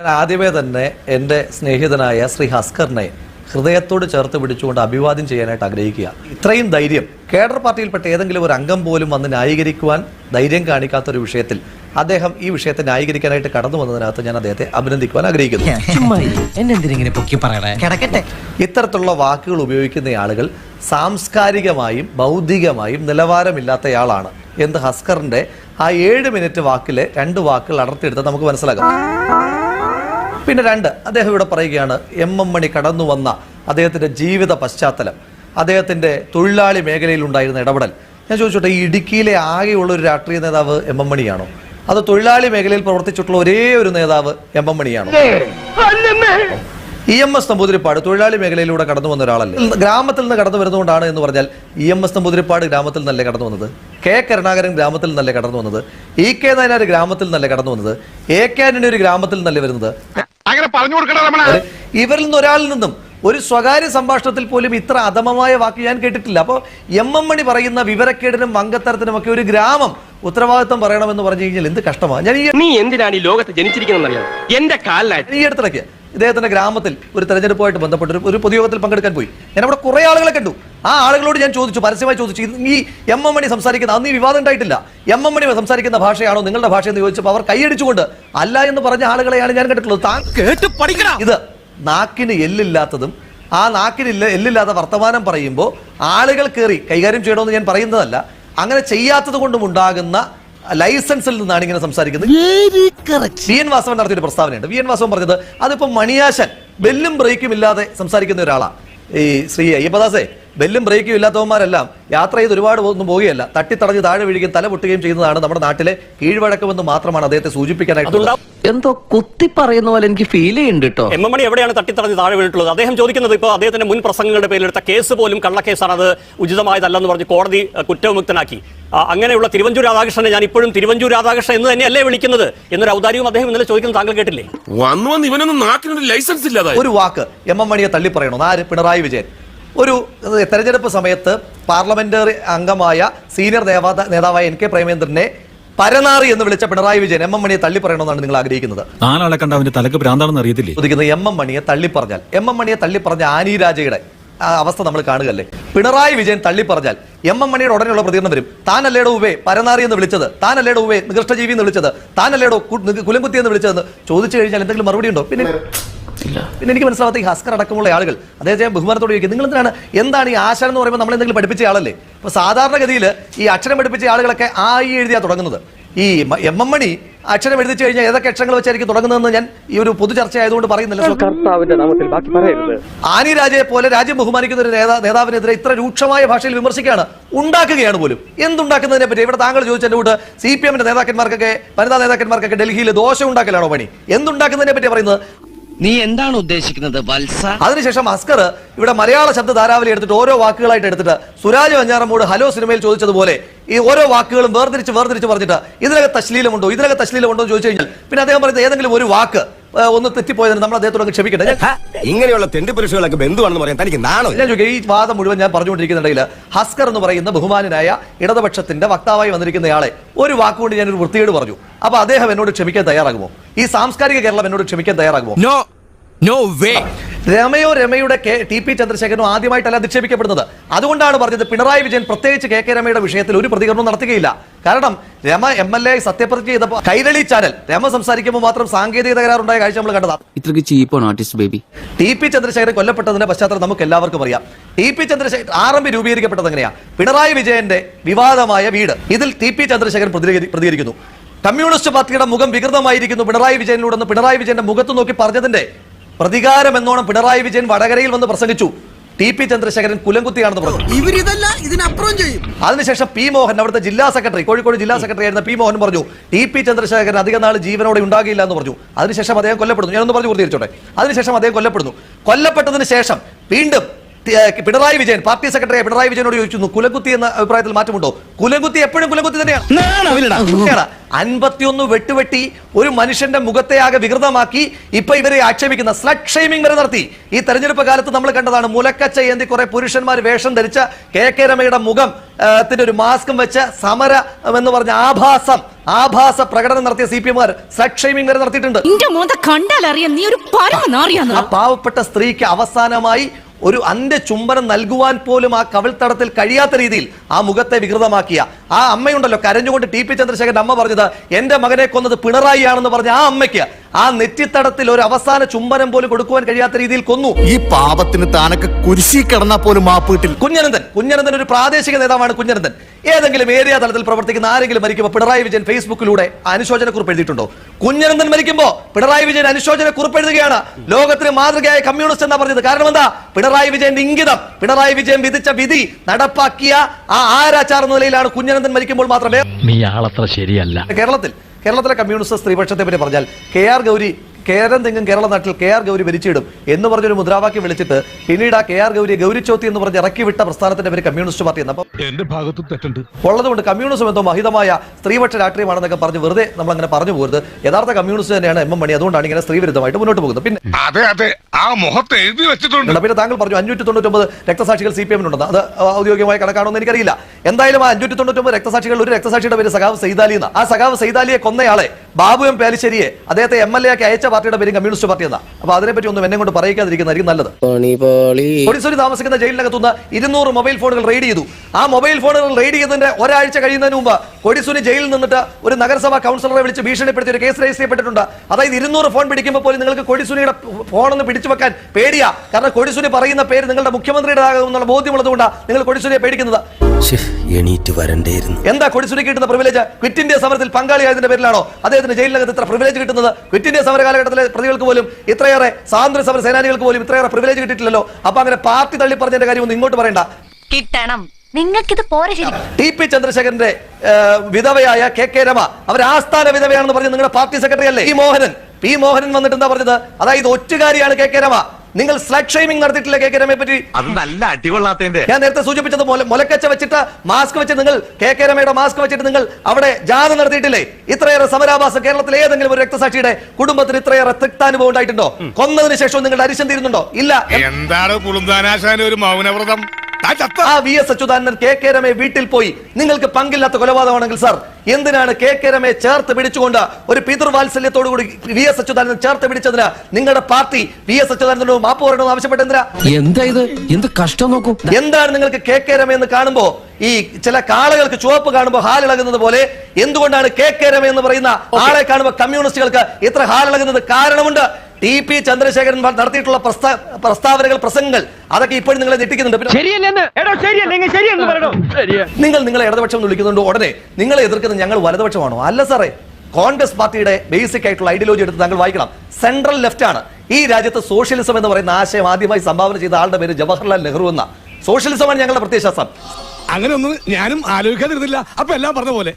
ഞാൻ ആദ്യമേ തന്നെ എന്റെ സ്നേഹിതനായ ശ്രീ ഹസ്കറിനെ ഹൃദയത്തോട് ചേർത്ത് പിടിച്ചുകൊണ്ട് അഭിവാദ്യം ചെയ്യാനായിട്ട് ആഗ്രഹിക്കുക. ഇത്രയും ധൈര്യം കേഡർ പാർട്ടിയിൽപ്പെട്ട ഏതെങ്കിലും ഒരു അംഗം പോലും വന്ന് ന്യായീകരിക്കുവാൻ ധൈര്യം കാണിക്കാത്ത ഒരു വിഷയത്തിൽ അദ്ദേഹം ഈ വിഷയത്തെ ന്യായീകരിക്കാനായിട്ട് കടന്നു വന്നതിനകത്ത് ഞാൻ അദ്ദേഹത്തെ അഭിനന്ദിക്കുവാൻ ആഗ്രഹിക്കുന്നു. ഇത്തരത്തിലുള്ള വാക്കുകൾ ഉപയോഗിക്കുന്ന ആളുകൾ സാംസ്കാരികമായും ബൗദ്ധികമായും നിലവാരമില്ലാത്തയാളാണ് എന്ത് ഹസ്കറിന്റെ ആ ഏഴ് മിനിറ്റ് വാക്കിലെ രണ്ട് വാക്കുകൾ അടർത്തിയെടുത്താൽ നമുക്ക് മനസ്സിലാക്കാം. പിന്നെ രണ്ട് അദ്ദേഹം ഇവിടെ പറയുകയാണ് എം എം മണി കടന്നു വന്ന അദ്ദേഹത്തിന്റെ ജീവിത പശ്ചാത്തലം അദ്ദേഹത്തിന്റെ തൊഴിലാളി മേഖലയിൽ ഉണ്ടായിരുന്ന ഇടപെടൽ. ഞാൻ ചോദിച്ചോട്ടെ ഈ ഇടുക്കിയിലെ ആകെയുള്ള ഒരു രാഷ്ട്രീയ നേതാവ് എം എം മണിയാണോ? അത് തൊഴിലാളി മേഖലയിൽ പ്രവർത്തിച്ചിട്ടുള്ള ഒരേ ഒരു നേതാവ് എം എം മണിയാണോ? ഇ എം എസ് നമ്പൂതിരിപ്പാട് തൊഴിലാളി മേഖലയിലൂടെ കടന്നു വന്ന ഒരാളല്ലേ? ഗ്രാമത്തിൽ നിന്ന് കടന്നു വരുന്നതുകൊണ്ടാണ് എന്ന് പറഞ്ഞാൽ ഇ എം എസ് നമ്പൂതിരിപ്പാട് ഗ്രാമത്തിൽ നിന്നല്ലേ കടന്നു വന്നത്? കെ കരുണാകരൻ ഗ്രാമത്തിൽ നിന്നല്ലേ കടന്നു വന്നത്? ഇ കെ നായനാർ ഗ്രാമത്തിൽ നിന്നല്ലേ കടന്നു വന്നത്? എ കെ ആന്റണി ഒരു ഗ്രാമത്തിൽ നിന്നല്ലേ വരുന്നത്? പറഞ്ഞു കൊടുക്കണം നമ്മൾ ഇവരിൽ നിന്ന് ഒരാളിൽ നിന്നും ഒരു സ്വകാര്യ സംഭാഷണത്തിൽ പോലും ഇത്ര അധമമായ വാക്ക് ഞാൻ കേട്ടിട്ടില്ല. അപ്പോൾ എം എം മണി പറയുന്ന വിവരക്കേടിനും വങ്കത്തരത്തിനും ഒക്കെ ഒരു ഗ്രാമം ഉത്തരവാദിത്വം പറയണമെന്ന് പറഞ്ഞു കഴിഞ്ഞാൽ എന്ത് കഷ്ടമാണ് ഞാൻ ഈ നീ എന്തിനാണ് ഈ ലോകത്ത് ജനിച്ചിരിക്കുന്നത് എന്റെ കാലിലായിട്ട് ഈ അടുത്തിടയ്ക്ക് ഇദ്ദേഹത്തിന്റെ ഗ്രാമത്തിൽ ഒരു തെരഞ്ഞെടുപ്പുമായിട്ട് ബന്ധപ്പെട്ട് ഒരു- പൊതുയോഗത്തിൽ പങ്കെടുക്കാൻ പോയി. ഞാൻ അവിടെ കുറേ ആളുകളെ കണ്ടു. ആ ആളുകളോട് ഞാൻ ചോദിച്ചു പരസ്യമായി ചോദിച്ചു ഈ എം എം മണി സംസാരിക്കുന്ന അന്ന് ഈ വിവാദം ഉണ്ടായിട്ടില്ല. എം എം മണി സംസാരിക്കുന്ന ഭാഷയാണോ നിങ്ങളുടെ ഭാഷ എന്ന് ചോദിച്ചപ്പോൾ അവർ കൈയടിച്ചുകൊണ്ട് അല്ല എന്ന് പറഞ്ഞ ആളുകളെയാണ് ഞാൻ കണ്ടിട്ടുള്ളത്. താൻ കേട്ട് പഠിക്കണം ഇത് നാക്കിന് എല്ലില്ലാത്തതും ആ നാക്കിന് എല്ലില്ലാത്ത വർത്തമാനം പറയുമ്പോൾ ആളുകൾ കയറി കൈകാര്യം ചെയ്യണമെന്ന് ഞാൻ പറയുന്നതല്ല. അങ്ങനെ ചെയ്യാത്തത് കൊണ്ടും ഉണ്ടാകുന്ന ലൈസൻസിൽ നിന്നാണ് ഇങ്ങനെ സംസാരിക്കുന്നത്. വി എൻ വാസവൻ നടത്തിയൊരു പ്രസ്താവനയുണ്ട്. വി എൻ വാസവൻ പറഞ്ഞത് അതിപ്പോ മണിയാശൻ ബെല്ലും ബ്രേക്കും ഇല്ലാതെ സംസാരിക്കുന്ന ഒരാളാണ് ഈ ശ്രീ അയ്യപ്പദാസേ ബെല്ലും ബ്രേക്കും ഇല്ലാത്തവന്മാരെല്ലാം യാത്ര ചെയ്ത് ഒരുപാട് ഒന്നും പോവുകയല്ല. തട്ടിത്തടഞ്ഞ് താഴെ വീഴുകയും തല പൊട്ടുകയും ചെയ്യുന്നതാണ് നമ്മുടെ നാട്ടിലെ കീഴ്വഴക്കമെന്ന് മാത്രമാണ് അദ്ദേഹത്തെ സൂചിപ്പിക്കാനായിട്ട് എന്തോ കുത്തി പറയുന്ന പോലെ എനിക്ക് ഫീൽ ചെയ്യുന്നുണ്ട് കേട്ടോ എം എം മണി എവിടെയാണ് തട്ടിത്തടഞ്ഞ് താഴെ വീണിട്ടുള്ളത്? അദ്ദേഹം ചോദിക്കുന്നത് ഇപ്പോൾ അദ്ദേഹത്തിന്റെ മുൻ പ്രസംഗങ്ങളുടെ പേരിലെടുത്ത കേസ് പോലും കള്ളക്കേസാണ്. അത് ഉചിതമായതല്ലെന്ന് പറഞ്ഞ് കോടതി കുറ്റവിമുക്തനാക്കി. അങ്ങനെയുള്ള തിരുവഞ്ചൂർ രാധാകൃഷ്ണനെ ഞാൻ ഇപ്പോഴും തിരുവഞ്ചൂർ രാധാകൃഷ്ണൻ എന്ന് തന്നെയല്ലേ വിളിക്കുന്നത്? എന്നൊരു ഔദാര്യവും അദ്ദേഹം ഇന്നലെ ചോദിക്കുന്നത് താങ്കൾ കേട്ടില്ലേ? വന്നു വന്ന് ഇവനൊന്നും നാട്ടിനൊരു ലൈസൻസ് ഇല്ലാതെ ഒരു വാക്ക് എം എം മണിയെ തള്ളി പറയണോ ആര്? പിണറായി വിജയൻ. ഒരു തെരഞ്ഞെടുപ്പ് സമയത്ത് പാർലമെന്ററി അംഗമായ സീനിയർ നേതാ നേതാവായ എൻ കെ പ്രേമേന്ദ്രനെ പരനാറി എന്ന് വിളിച്ച പിണറായി വിജയൻ എം എം മണിയെ തള്ളി പറയണമെന്നാണ് നിങ്ങൾ ആഗ്രഹിക്കുന്നത്. നാലാളെ കണ്ട അവന്റെ തലക്ക് ഭ്രാന്താണെന്ന് അറിയത്തില്ലേ? ചോദിക്കുന്നത് എം എം മണിയെ തള്ളി പറഞ്ഞാൽ എം എം മണിയെ തള്ളി പറഞ്ഞ ആനി രാജയുടെ ആ അവസ്ഥ നമ്മൾ കാണുകയല്ലേ? പിണറായി വിജയൻ തള്ളി പറഞ്ഞാൽ എം എം മണിയുടെ ഉടനെയുള്ള പ്രതികരണം വരും. താനല്ലേടോ ഉവേ പരനാറി എന്ന് വിളിച്ചത് താനല്ലേടോ ഉവേ നികൃഷ്ടജീവി എന്ന് വിളിച്ചത് താനല്ലേടോ കുലംകുത്തി എന്ന് വിളിച്ചതെന്ന് ചോദിച്ചു കഴിഞ്ഞാൽ എന്തെങ്കിലും മറുപടി ഉണ്ടോ? പിന്നെ പിന്നെ എനിക്ക് മനസ്സിലാവാത്ത ഈ ഹസ്കർ അടക്കമുള്ള ആളുകൾ അതേ ബഹുമാനത്തോട് ബഹുമാനത്തോടെ ചോദിക്കും നിങ്ങൾ എന്തിനാണ് എന്താണ് ഈ ആശാൻ എന്ന് പറയുമ്പോൾ നമ്മൾ എന്തെങ്കിലും പഠിപ്പിച്ച ആളല്ലേ? ഇപ്പൊ സാധാരണഗതിയിൽ ഈ അക്ഷരം പഠിപ്പിച്ച ആളുകളൊക്കെ ആ ഈ എഴുതിയാ തുടങ്ങുന്നത്. ഈ എം എം മണി അക്ഷരം എഴുതി കഴിഞ്ഞാൽ ഏതൊക്കെ അക്ഷരങ്ങൾ വെച്ചായിരിക്കും തുടങ്ങുന്നതെന്ന് ഞാൻ ഈ ഒരു പൊതു ചർച്ച ആയതുകൊണ്ട് പറയുന്നില്ല ആനി രാജയെ പോലെ രാജ്യം ബഹുമാനിക്കുന്ന ഒരു നേതാ നേതാവിനെതിരെ ഇത്ര രൂക്ഷമായ ഭാഷയിൽ വിമർശിക്കുകയാണ്. ഉണ്ടാക്കുകയാണ് പോലും. എന്തുണ്ടാക്കുന്നതിനെ പറ്റി? ഇവിടെ താങ്കൾ ചോദിച്ച എന്റെ കൂട്ട് സി പി എമ്മിന്റെ നേതാക്കന്മാർക്കൊക്കെ വനിതാ നേതാക്കന്മാർക്കൊക്കെ ഡൽഹിയിൽ ദോശ ഉണ്ടാക്കലാണോ പണി? എന്തുണ്ടാക്കുന്നതിനെ പറ്റി പറയുന്നത്? നീ എന്താണ് ഉദ്ദേശിക്കുന്നത് വത്സ? അതിനുശേഷം അസ്കർ ഇവിടെ മലയാള ശബ്ദ ധാരാവലി എടുത്തിട്ട് ഓരോ വാക്കുകളായിട്ട് എടുത്തിട്ട് സുരാജ് വഞ്ഞാറമ്മോട് ഹലോ സിനിമയിൽ ചോദിച്ചതുപോലെ ഈ ഓരോ വാക്കുകളും വേർതിരിച്ച് വേർതിരിച്ച് പറഞ്ഞിട്ട് ഇതിനകത്ത് തശ്ലീലമുണ്ടോ ഇതിനകത്ത് തശ്ലീലമുണ്ടോ എന്ന് ചോദിച്ചു കഴിഞ്ഞാൽ പിന്നെ അദ്ദേഹം പറയുന്നത് ഏതെങ്കിലും ഒരു വാക്ക് ഒന്ന് തെറ്റിപ്പോയതിന് നമ്മൾ അദ്ദേഹത്തോട് അങ്ങ് ക്ഷമിക്കട്ടെ ഇങ്ങനെയുള്ള തെണ്ടി പുരുഷകളൊക്കെ ബന്ധുവാണെന്ന് പറയാൻ തനിക്ക് നാണോ ഇല്ല ചോദിക്കാം ഈ വാദം മുഴുവൻ ഞാൻ പറഞ്ഞുകൊണ്ടിരിക്കുന്നുണ്ടെങ്കിൽ ഹസ്കർ എന്ന് പറയുന്ന ബഹുമാനായ ഇടതുപക്ഷത്തിന്റെ വക്താവായി വന്നിരിക്കുന്നയാളെ ഒരു വാക്കുകൊണ്ട് ഞാൻ ഒരു വൃത്തികേട് പറഞ്ഞു. അപ്പൊ അദ്ദേഹം എന്നോട് ക്ഷമിക്കാൻ തയ്യാറാകുമോ? ഈ സാംസ്കാരിക കേരളം എന്നോട് ക്ഷമിക്കാൻ തയ്യാറാകുമോ? നോ വേ രമയോ രമയുടെ കെ ടി പി ചന്ദ്രശേഖരനും ആദ്യമായിട്ടല്ല അധിക്ഷേപിക്കപ്പെടുന്നത് അതുകൊണ്ടാണ് പറഞ്ഞത് പിണറായി വിജയൻ പ്രത്യേകിച്ച് കെ കെ രമയുടെ വിഷയത്തിൽ ഒരു പ്രതികരണം നടത്തുകയില്ല. കാരണം രമ എം എൽ എ സത്യപ്രതിജ്ഞ ചെയ്തപ്പോൾ കൈരളി ചാനൽ രമ സംസാരിക്കുമ്പോൾ മാത്രം സാങ്കേതിക തകരാറുണ്ടായ കാഴ്ച നമ്മൾ കണ്ടതാണ്. ഇത്രക്ക് ചീപ്പാണ് artist Baby T P Chandrasekharan കൊല്ലപ്പെട്ടതിന്റെ പശ്ചാത്തലം നമുക്ക് എല്ലാവർക്കും അറിയാം. T P Chandrasekharan R M P രൂപീകരിക്കപ്പെട്ടത് എങ്ങനെയാ? പിണറായി വിജയന്റെ വിവാദമായ വീട് ഇതിൽ ടി പി ചന്ദ്രശേഖരൻ പ്രതികരി- പ്രതികരിക്കുന്നു. കമ്മ്യൂണിസ്റ്റ് പാർട്ടിയുടെ മുഖം വികൃതമായിരിക്കുന്നു പിണറായി വിജയനിലൂടെ പിണറായി വിജയന്റെ മുഖത്ത് നോക്കി പറഞ്ഞതിന്റെ പ്രതികാരം എന്നോണം പിണറായി വിജയൻ വടകരയിൽ വന്ന് പ്രസംഗിച്ചു. ടി പി ചന്ദ്രശേഖരൻ കുലംകുത്തിയാണെന്ന് പറഞ്ഞു. ഇവരിതല്ല ഇതിനപ്പുറം ചെയ്യും. അതിനുശേഷം പി മോഹൻ അവിടുത്തെ ജില്ലാ സെക്രട്ടറി കോഴിക്കോട് ജില്ലാ സെക്രട്ടറി ആയിരുന്ന പി മോഹൻ പറഞ്ഞു ടി പി ചന്ദ്രശേഖരൻ അധിക നാൾ ജീവനോടെ ഉണ്ടാകില്ല എന്ന് പറഞ്ഞു. അതിനുശേഷം അദ്ദേഹം കൊല്ലപ്പെടുന്നു. ഞാനൊന്ന് പറഞ്ഞു പൂർത്തീകരിച്ചോട്ടെ. അതിനുശേഷം അദ്ദേഹം കൊല്ലപ്പെടുന്നു. കൊല്ലപ്പെട്ടതിന് ശേഷം വീണ്ടും പിണറായി വിജയൻ പാർട്ടി സെക്രട്ടറി പിണറായി വിജയനോട് ചോദിച്ചു കുലകുത്തി എന്ന അഭിപ്രായത്തിൽ മാറ്റമുണ്ടോ? കുലകുത്തി എപ്പോഴും കുലകുത്തി തന്നെയാണ് അൻപത്തിയൊന്ന് വെട്ടുവെട്ടി ഒരു മനുഷ്യന്റെ മുഖത്തെ ആകെ വികൃതമാക്കി ഇപ്പൊ ഇവരെ ആക്ഷേപിക്കുന്ന സ്ലഡ് ഷെയ്മിംഗ് വരെ നടത്തി. ഈ തെരഞ്ഞെടുപ്പ് കാലത്ത് നമ്മൾ കണ്ടതാണ് മുലക്കച്ച ഏന്തി കുറെ പുരുഷന്മാർ വേഷം ധരിച്ച കെ കെ രമയുടെ മുഖം ത്തിന്റെ ഒരു മാസ്കും വെച്ച് സമര എന്ന് പറഞ്ഞ ആഭാസം ആഭാസ പ്രകടനം നടത്തിയ സി പി എമാർ സ്ലഡ് ഷെയ്മിംഗ് വരെ നടത്തിയിട്ടുണ്ട്. പാവപ്പെട്ട സ്ത്രീക്ക് അവസാനമായി ഒരു അന്റെ ചുംബനം നൽകുവാൻ പോലും ആ കവിൾത്തടത്തിൽ കഴിയാത്ത രീതിയിൽ ആ മുഖത്തെ വികൃതമാക്കിയ. ആ അമ്മയുണ്ടല്ലോ കരഞ്ഞുകൊണ്ട് ടി പി ചന്ദ്രശേഖരൻ അമ്മ പറഞ്ഞത് എന്റെ മകനെ കൊന്നത് പിണറായി ആണെന്ന് പറഞ്ഞ ആ അമ്മയ്ക്ക് ആ നെറ്റിത്തടത്തിൽ ഒരു അവസാന ചുംബനം പോലും കൊടുക്കുവാൻ കഴിയാത്ത രീതിയിൽ കൊന്നു. ഈ പാപത്തിന് താനൊക്കെ കുരിശി കിടന്നാ പോലും മാപ്പ് കിട്ടില്ല. കുഞ്ഞനന്ദൻ കുഞ്ഞനന്ദൻ ഒരു പ്രാദേശിക നേതാവാണ് കുഞ്ഞനന്ദൻ ഏതെങ്കിലും ഏരിയ തലത്തിൽ പ്രവർത്തിക്കുന്ന ആരെങ്കിലും മരിക്കുമ്പോൾ പിണറായി വിജയൻ ഫേസ്ബുക്കിലൂടെ അനുശോചന കുറിപ്പ് എഴുതിയിട്ടുണ്ടോ? കുഞ്ഞനന്ദൻ മരിക്കുമ്പോൾ പിണറായി വിജയൻ അനുശോചന കുറിപ്പ് എഴുതുകയാണ്. ലോകത്തിന് മാതൃകയായ കമ്മ്യൂണിസ്റ്റ് എന്നാ പറഞ്ഞത്. കാരണം എന്താ? പിണറായി വിജയന്റെ ഇംഗിതം പിണറായി വിജയൻ വിധിച്ച വിധി നടപ്പാക്കിയ ആ ആരാചാർ എന്ന നിലയിലാണ് കുഞ്ഞനന്ദൻ മരിക്കുമ്പോൾ മാത്രമേ നീ ആളത്ര ശരിയല്ല. കേരളത്തിൽ കേരളത്തിലെ കമ്മ്യൂണിസ്റ്റ് സ്ത്രീപക്ഷത്തെ പറ്റി പറഞ്ഞാൽ കെ ആർ ഗൗരി കേരം തെങ്ങും കേരള നാട്ടിൽ കെ ആർ ഗൗരി ഭരിച്ചിടും എന്ന് പറഞ്ഞൊരു മുദ്രാവാക്യം വിളിച്ചിട്ട് പിന്നീട് ആ കെ ആർ ഗൗരി ഗൗരിച്ചോത്തി എന്ന് പറഞ്ഞ് ഇറക്കി വിട്ട പ്രസ്ഥാനത്തിന്റെ പേര് കമ്മ്യൂണിസ്റ്റ് പാർട്ടി എന്ന് അപ്പോൾ എന്റെ ഭാഗത്തും തെറ്റുണ്ട്. ഉള്ളതുകൊണ്ട് കമ്മ്യൂണിസം എന്തോ മഹിതമായ സ്ത്രീപക്ഷ രാഷ്ട്രീയമാണെന്നൊക്കെ പറഞ്ഞ് വെറുതെ നമ്മൾ അങ്ങനെ പറഞ്ഞു പോകരുത് യഥാർത്ഥ കമ്മ്യൂണിസ്റ്റ് തന്നെയാണ് എം എം മണി. അതുകൊണ്ടാണ് ഇങ്ങനെ സ്ത്രീവിരുദ്ധമായിട്ട് മുന്നോട്ട് പോകുന്നത്. പിന്നെ അതെ അതെ. ആ മുഖത്തെ എഴുതി വെച്ചിട്ടുണ്ട്. പിന്നെ താങ്കൾ പറഞ്ഞു അഞ്ഞൂറ്റി തൊണ്ണൂറ്റൊമ്പത് രക്തസാക്ഷികൾ സി പി എമ്മിനുണ്ടെന്ന്. അത് ഔദ്യോഗികമായ കണക്കാണോ എന്ന് എനിക്കറിയില്ല. എന്തായാലും ആ അഞ്ഞൂറ്റി തൊണ്ണൂറ്റൊമ്പത് രക്തസാക്ഷികൾ ഒരു രക്തസാക്ഷിയുടെ പേര് സഖാവ് സൈതാലി എന്ന്. ആ സഖാവ് സൈതാലിയെ കൊന്നയാളെ ബാബു എം പാലിശ്ശേരിയെ അദ്ദേഹത്തെ എം എൽ എ ആക്കി അയച്ച പാർട്ടിയുടെ പേര് കമ്മ്യൂണിസ്റ്റ് പാർട്ടി എന്നാ. അപ്പൊ അതിനെപ്പറ്റി ഒന്നും എന്നെ കൊണ്ട് പറയിക്കാതിരിക്കുന്നതായിരിക്കും നല്ലത്. കൊടിസുരി താമസിക്കുന്ന ജയിലിനകത്തുനിന്ന് ഇരുന്നൂറ് മൊബൈൽ ഫോണുകൾ റെയ്ഡ് ചെയ്തു. ആ മൊബൈൽ ഫോണുകൾ റെയ്ഡ് ചെയ്തതിന്റെ ഒരാഴ്ച കഴിയുന്നതിന് മുമ്പ് കൊടിസുനി ജയിലിൽ നിന്നിട്ട് ഒരു നഗരസഭാ കൗൺസിലറെ വിളിച്ച് ഭീഷണിപ്പെടുത്തി ഒരു കേസ് രജിസ്റ്റർ ചെയ്യപ്പെട്ടിട്ടുണ്ട്. അതായത് ഇരുന്നൂറ് ഫോൺ പിടിക്കുമ്പോൾ പോലും നിങ്ങൾക്ക് കൊടിസുനിയുടെ ഫോണൊന്ന് പിടിച്ചു വെക്കാൻ പേടിയാ. കാരണം കൊടിസുനി പറയുന്ന പേര് നിങ്ങളുടെ മുഖ്യമന്ത്രിയുടെ ബോധ്യമുള്ളതുകൊണ്ടാണ് നിങ്ങൾ കൊടിസുനിയെ പേടിക്കുന്നത്. എണീറ്റ് വരണ്ടേയിരുന്നു. എന്താ കൊടിസുനി കിട്ടുന്ന പ്രിവിലേജ് ക്വിറ്റ് ഇന്ത്യ സമരത്തിൽ പങ്കാളിയായതിന്റെ പേരിലാണോ? അദ്ദേഹത്തിന് ജയിലിനകത്ത് ഇത്ര പ്രിവിലേജ് കിട്ടുന്നത്? ക്വിറ്റ് ഇന്ത്യ സമര കാലഘട്ടത്തിലെ പ്രതികൾക്ക് പോലും ഇത്രയേറെ സ്വാതന്ത്ര്യ സമര സേനാനികൾക്ക് പോലും ഇത്രയേറെ പ്രിവിലേജ് കിട്ടിയിട്ടില്ലല്ലോ. അപ്പൊ അങ്ങനെ പാർട്ടി തള്ളി പറഞ്ഞതിന്റെ കാര്യം ഒന്നും ഇങ്ങോട്ട് പറയണ്ട. കിട്ടണം. നിങ്ങൾക്കിത് പോരെ ശരി ടി പി ചന്ദ്രശേഖരന്റെ വിധവയായ കെ കെ രമ അവർ ആസ്ഥാന വിധവയാണെന്ന് പറഞ്ഞ് നിങ്ങളുടെ പാർട്ടി സെക്രട്ടറി അല്ലേ? ഈ മോഹനൻ. പി മോഹനൻ വന്നിട്ട് എന്താ പറഞ്ഞത്? അതായത് ഒറ്റുകാരിയാണ് കെ കെ രമ. നിങ്ങൾ സ്ലഡ് ഷെയ്മിംഗ് നടത്തിയിട്ടില്ല കെ കെ രമയെ പറ്റി അത് നല്ല അടികൊള്ളാത്തതിന്റെ. ഞാൻ നേരത്തെ സൂചിപ്പിച്ചത് പോലെ മുലക്കച്ച വെച്ചിട്ട് മാസ്ക് വെച്ച് നിങ്ങൾ കെ കെ രമയുടെ മാസ്ക് വെച്ചിട്ട് നിങ്ങൾ അവിടെ ജാഥ നടത്തിയിട്ടില്ലേ? ഇത്രയേറെ സമരാഭാസം കേരളത്തിലെ ഏതെങ്കിലും ഒരു രക്തസാക്ഷിയുടെ കുടുംബത്തിന് ഇത്രയേറെ തിക്താനുഭവം ഉണ്ടായിട്ടുണ്ടോ? കൊന്നതിന് ശേഷം നിങ്ങൾ അരിശം തീരുന്നുണ്ടോ? ഇല്ല. എന്താണ് ഒരു മൗനവ്രതം? ആ V S Achuthanandan K K രമയെ വീട്ടിൽ പോയി. നിങ്ങൾക്ക് പങ്കില്ലാത്ത കൊലപാതകമാണെങ്കിൽ സാർ എന്തിനാണ് കെ കെ രമയെ ചേർത്ത് പിടിച്ചുകൊണ്ട് ഒരു പിതൃവാത്സല്യത്തോടു കൂടി വി എസ് അച്യുതാനന്ദൻ ചേർത്ത് പിടിച്ചതിന് നിങ്ങളുടെ പാർട്ടി വി എസ് അച്യുതാനന്ദനോട് മാപ്പ് പറയണമെന്ന് ആവശ്യപ്പെട്ട എന്തിനാ? എന്താ ഇത്? എന്ത് കഷ്ടം നോക്കൂ. എന്താണ് നിങ്ങൾക്ക് കെ കെ രമ എന്ന് കാണുമ്പോ ഈ ചില കാളകൾക്ക് ചുവപ്പ് കാണുമ്പോൾ ഹാലിളകുന്നത് പോലെ എന്തുകൊണ്ടാണ് കെ കെ രമ എന്ന് പറയുന്ന ആളെ കാണുമ്പോൾ കമ്മ്യൂണിസ്റ്റുകൾക്ക് ഇത്ര ഹാലിളകുന്നത് കാരണമുണ്ട്? ടി പി ചന്ദ്രശേഖരൻ നടത്തിയിട്ടുള്ള പ്രസ്താവനകൾ പ്രസംഗങ്ങൾ അതൊക്കെ ഇപ്പോഴും നിങ്ങളെ ഞെട്ടിക്കുന്നുണ്ട്. നിങ്ങൾ നിങ്ങളെ ഇടതുപക്ഷം എന്ന് വിളിക്കുന്നുണ്ട്. ഉടനെ നിങ്ങളെ എതിർക്കുന്നത് ഞങ്ങൾ വലതുപക്ഷമാണോ? അല്ല സാറേ കോൺഗ്രസ് പാർട്ടിയുടെ ബേസിക് ആയിട്ടുള്ള ഐഡിയോളജി എടുത്ത് താങ്കൾ വായിക്കണം. സെൻട്രൽ ലെഫ്റ്റ് ആണ്. ഈ രാജ്യത്ത് സോഷ്യലിസം എന്ന് പറയുന്ന ആശയം ആദ്യമായി സംഭാവന ചെയ്ത ആളുടെ പേര് ജവഹർലാൽ നെഹ്റു എന്ന. സോഷ്യലിസമാണ് ഞങ്ങളുടെ പ്രത്യയശാസ്ത്രം അങ്ങനെ ഒന്നും ഞാനും ആലോചിക്കാതിരുന്നില്ല. അപ്പൊ എല്ലാം പറഞ്ഞ പോലെ.